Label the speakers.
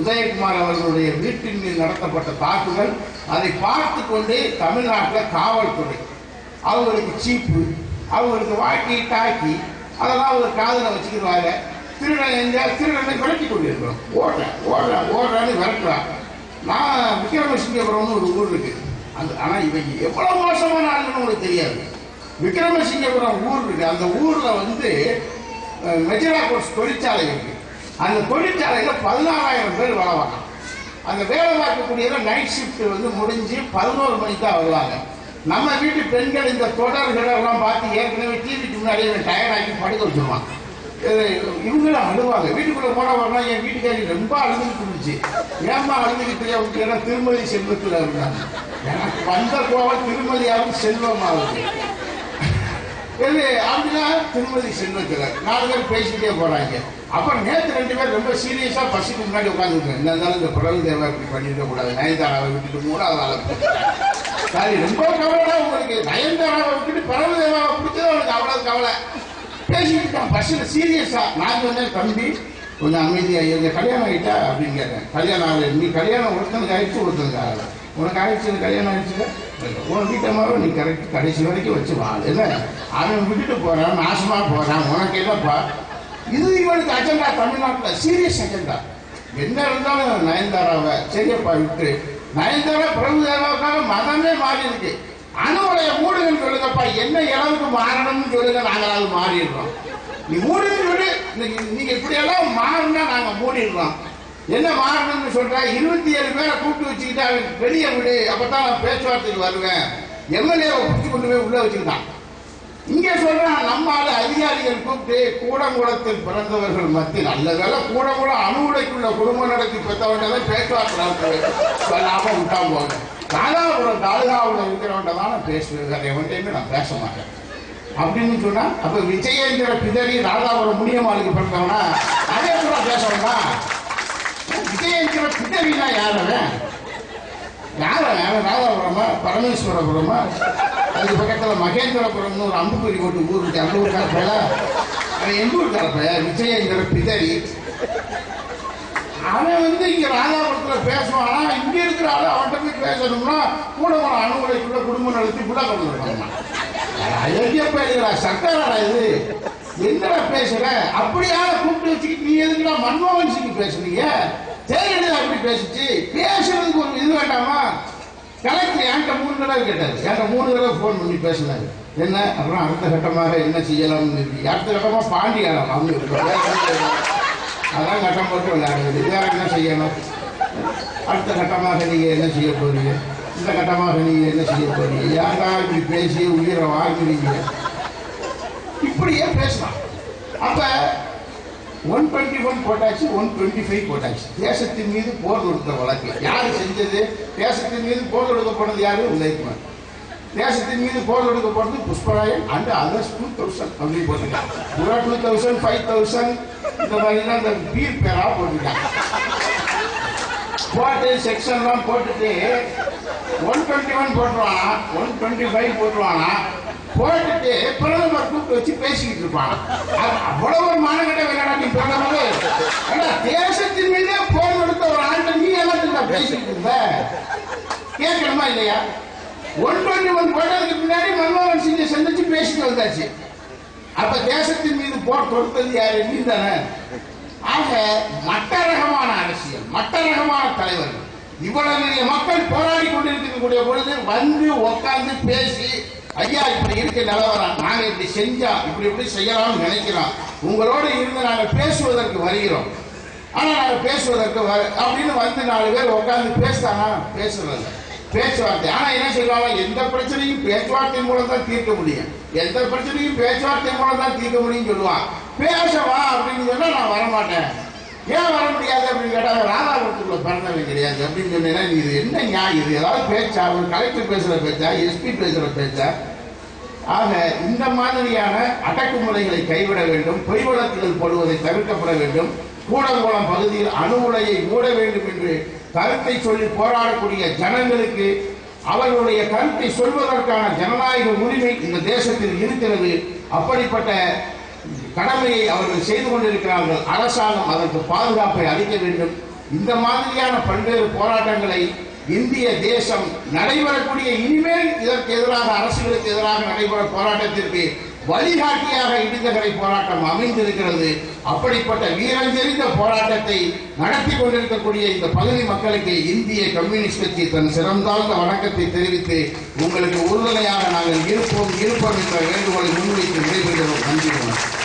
Speaker 1: உதயகுமார் அவர்களுடைய வீட்டின் மீது நடத்தப்பட்ட தாக்குதல் அதை பார்த்து கொண்டே தமிழ்நாட்டில் காவல்துறை அவங்களுக்கு சீப்பு அவங்களுக்கு வாக்கி டாக்கி அதெல்லாம் ஒரு காதல வச்சுக்கிறாங்க திருடன் எங்க திருடனை விரட்டி கொண்டிருக்கிறோம். ஓடுறேன் ஓடுறேன் ஓடுறான்னு விரட்டுறான் நான் விக்ரமசிங்கபுரம்னு ஒரு ஊர் இருக்கு. அந்த ஆனால் இவங்க எவ்வளோ மோசமான ஆளுன்னு உங்களுக்கு தெரியாது. விக்ரமசிங்கபுரம் ஊர் இருக்கு. அந்த ஊரில் வந்து மெஜரா மெஜிரா கோர்ஸ் தொழிற்சாலை இருக்கு. அந்த தொழிற்சாலையில பதினாறாயிரம் பேர் வேலை பார்க்கலாம் அந்த வேலை பார்க்கக்கூடியதுல நைட் ஷிஃப்ட் வந்து முடிஞ்சு பதினோரு மணிக்கு தான் வருவாங்க. நம்ம வீட்டு பெண்கள் இந்த தொடர்களெல்லாம் பார்த்து ஏற்கனவே டிவிக்கு முன்னாடியே டயர்டாக்கி படுக்க வச்சிருவான் இவங்களும் அழுவாங்க. வீட்டுக்குள்ள போனா வரலாம் என் வீட்டுக்காரி ரொம்ப அழுதுகிட்டு இருந்துச்சு. ஏம்மா அழுதுகிட்டு அவங்க திருமதி செல்வத்தில் இருந்தாங்க. எனக்கு வந்த கோவம் திருமதியாகவும் செல்வமாகுது இது அப்படின்னா திருமதி செல்வத்தில் நாலு பேர் பேசிக்கிட்டே போறாங்க. அப்புறம் நேற்று ரெண்டு பேர் ரொம்ப சீரியஸா பஸ்ஸுக்கு முன்னாடி உட்காந்துருக்கேன் என்ன இருந்தாலும் இந்த பிரபு தேவா இப்படி பண்ணிருக்க கூடாது. நயன்தாராவை விட்டுட்டு மூணாவது சரி ரொம்ப கவலை உங்களுக்கு. நயன்தாராவை விட்டுட்டு பரவ தேவாவை பிடிச்சது அவனுக்கு அவ்வளவு கவலை. பேசிக்கிட்டு இருக்கான் பஸ்ஸில் சீரியஸா நான் சொன்னேன் தம்பி கொஞ்சம் அமைதியா இருங்க கல்யாணம் ஆயிட்டா? அப்படின்னு கேட்டேன். கல்யாணம் ஆகல நீ கல்யாணம் ஒருத்தனுக்கு ஆயிடுச்சு ஒருத்தனுக்கு ஆகல உனக்கு ஆயிடுச்சு கல்யாணம் ஆயிடுச்சு உன் வீட்டமாரோ நீ கரெக்ட் கடைசி வரைக்கும் வச்சு வாழ் இல்லை அவன் விட்டுட்டு போகிறான் நாசமாக போகிறான் உனக்கு என்னப்பா இது இவனுக்கு அஜெண்டா தமிழ்நாட்டில் சீரியஸ் அஜெண்டா என்ன இருந்தாலும் நயன்தாராவை சரியப்பா விட்டு. நயன்தாரா பிரபுதேவாவுக்காக மதமே மாறி இருக்கு. அணுவலைய மூடுங்கன்னு சொல்லுங்கப்பா. என்ன இளவுக்கு மாறணும்னு சொல்லுங்க நாங்களாவது மாறிடுறோம். நீ மூடுன்னு சொல்லி. நீங்க- நீங்க இப்படி எல்லாம் மாறினா நாங்க மூடிடுறோம். என்ன மாறணும்னு சொல்ற? இருபத்தி ஏழு பேரை கூப்பிட்டு வச்சுக்கிட்டா அவன் வெளியே விடு. அப்பதான் நான் பேச்சுவார்த்தைக்கு வருவேன். எம்எல்ஏவை பிடிச்சி கொண்டு போய் உள்ள வச்சுக்கிட்டான். இங்க சொல்றான் நம்ம ஆளு அதிகாரிகள் கூப்பிட்டு கூடங்குளத்தில் பிறந்தவர்கள் மத்தியில் நல்ல வேலை கூடங்குளம் அணு உலைக்குள்ள குடும்பம் நடத்தி பெற்றவங்க பேச்சுவார்த்தை நடத்துவேன் சொல்லாம விட்டான் போங்க ராதாபுரம் தாலுகாவில் இருக்கிறவன்ட்ட தான் நான் பேசுவேன். அதை எவன்டையுமே நான் பேச மாட்டேன். அப்படின்னு சொன்னா அப்ப விஜயேந்திர பிதறி ராதாபுரம் முடியமாளுக்கு பிறந்தவனா? அதே கூட பேசணும்னா விஜயேந்திர பிதறினா யார்? அவன் யார்? அவன் ராதாபுரமா? பரமேஸ்வரபுரமா? அதுக்கு பக்கத்துல மகேந்திரபுரம்னு ஒரு அம்புக்குறி கொண்டு ஊர் இருக்கு. அந்த ஊர் பையல அவன் எந்த ஊர் பையன் விஜயேந்திர பிதரி அவன் வந்து இங்க ராதாபுரத்துல பேசுவான். ஆனா இங்க இருக்கிற ஆள் அவன்கிட்ட போய் பேசணும்னா கூட ஒரு அணுகுலைக்குள்ள குடும்பம் நடத்தி கூட கொண்டு வருவாங்க அயோக்கிய பேருங்களா சட்டரா இது. என்னடா பேசுற? அப்படியான கூப்பிட்டு வச்சுக்கிட்டு நீ எதுக்குடா மன்மோகன் சிங் பேசுறீங்க? ஜெயலலிதா அப்படி பேசிச்சு. பேசுறதுக்கு ஒரு இது வேண்டாமா? கலெக்டர் என்கிட்ட மூணு தடவை கேட்டாரு. என்கிட்ட மூணு தடவை ஃபோன் பண்ணி பேசினாரு. என்ன? அப்புறம் அடுத்த கட்டமாக என்ன செய்யலாம்னு இருக்கு அடுத்த கட்டமா பாண்டியாரம் அவங்க அதான் கட்டம் போட்டு விளையாடுறது. வேற என்ன செய்யணும்? அடுத்த கட்டமாக நீங்க என்ன செய்ய போறீங்க? இந்த கட்டமாக நீங்க என்ன செய்ய போறீங்க? யாரா இப்படி பேசி உயிரை வாங்குறீங்க இப்படியே பேசலாம். அப்ப ஒன் டுவெண்ட்டி ஒன் போட்டாச்சு ஒன் டுவெண்ட்டி ஃபைவ் போட்டாச்சு தேசத்தின் மீது போர் தொடுத்த வழக்கு. யார் செஞ்சது? தேசத்தின் மீது போர் தொடுக்கப்பட்டது யாரு? உதயகுமார். தேசத்தின் மீது போர் தொடுக்கப்பட்டது Pushparayan and others two thousand அப்படின்னு போட்டிருக்காங்க. புறா டூ தௌசண்ட் ஃபைவ் தௌசண்ட் இந்த மாதிரிலாம் இந்த பீர் பேரா போட்டிருக்காங்க. போட்டு செக்ஷன்லாம் போட்டுட்டு ஒன் டுவெண்ட்டி ஒன் போட்டுருவானா? ஒன் டுவெண்ட்டி ஃபைவ் போட்டுருவானா? போட்டுட்டு பிரதமர் கூப்பிட்டு வச்சு பேசிக்கிட்டு இருப்பான் அவ்வளவு ஒரு மானகட்ட விளையாடா நீ பிரதமர். தேசத்தின் மீதே போர் எடுத்த ஒரு ஆண்டு நீ எல்லாத்துக்கு பேசிக்கிட்டு இருந்த? கேட்கணுமா இல்லையா? ஒன் டுவெண்ட்டி ஒன் போட்டதுக்கு பின்னாடி மன்மோகன் சிங்கை சந்திச்சு பேசிட்டு வந்தாச்சு. அப்ப தேசத்தின் மீது போர் தொடுத்தது யாரு? நீ தானே. ஆக மட்ட ரகமான அரசியல் மட்ட ரகமான தலைவர்கள் இவ்வளவு நிறைய மக்கள் போராடி கொண்டிருக்கக்கூடிய பொழுது வந்து உட்கார்ந்து பேசி ஐயா இப்படி இருக்க நிலவரம் நாங்க இப்படி செஞ்சா இப்படி இப்படி செய்யலாம்னு நினைக்கிறோம். உங்களோட இருந்து நாங்க பேசுவதற்கு வருகிறோம். ஆனா நாங்க பேசுவதற்கு வர- அப்படின்னு வந்து நாலு பேர் உட்காந்து பேசுறாங்க. பேசுறது. பேச்சுவார்த்தை. ஆனா என்ன சொல்லுவாங்க? எந்த பிரச்சனையும் பேச்சுவார்த்தை மூலம் தான் தீர்க்க முடியும். எந்த பிரச்சனையும் பேச்சுவார்த்தை மூலம் தான் தீர்க்க முடியும் சொல்லுவான் பேசவா அப்படின்னு சொன்னா நான் வரமாட்டேன். ஏன் வர முடியாது அப்படின்னு கேட்டாங்க அவன் பிறந்தவன் கிடையாது. அப்படின்னு சொன்னீங்கன்னா இது என்ன நியாயம்? இது ஏதாவது பேச்சா? ஒரு கலெக்டர் பேசுற பேச்சா? எஸ்பி பேசுற பேச்சா? ஆக இந்த மாதிரியான அடக்குமுறைகளை கைவிட வேண்டும். பொய் வழக்குகள் போடுவதை தவிர்க்கப்பட வேண்டும். கூடங்குளம் பகுதியில் அணு உலையை மூட வேண்டும் என்று கருத்தை சொல்லி போராடக்கூடிய ஜனங்களுக்கு அவர்களுடைய கருத்தை சொல்வதற்கான ஜனநாயக உரிமை இந்த தேசத்தில் இருக்கிறது. அப்படிப்பட்ட கடமையை அவர்கள் செய்து கொண்டிருக்கிறார்கள். அரசாங்கம் அதற்கு பாதுகாப்பை அளிக்க வேண்டும். இந்த மாதிரியான பல்வேறு போராட்டங்களை இந்திய தேசம் நடைபெறக்கூடிய இனிமேல் இதற்கு எதிராக அரசுகளுக்கு எதிராக நடைபெற போராட்டத்திற்கு வழிகாட்டியாக இடிந்தகரை போராட்டம் அமைந்திருக்கிறது. அப்படிப்பட்ட வீரஞ்செறிந்த போராட்டத்தை நடத்தி கொண்டிருக்கக்கூடிய இந்த பகுதி மக்களுக்கு இந்திய கம்யூனிஸ்ட் கட்சி தன் சிறந்தாழ்ந்த வணக்கத்தை தெரிவித்து உங்களுக்கு உறுதுணையாக நாங்கள் இருப்போம் இருப்போம் என்ற வேண்டுகோளை முன்வைத்து விடைபெறுகிறோம். நன்றி வணக்கம்.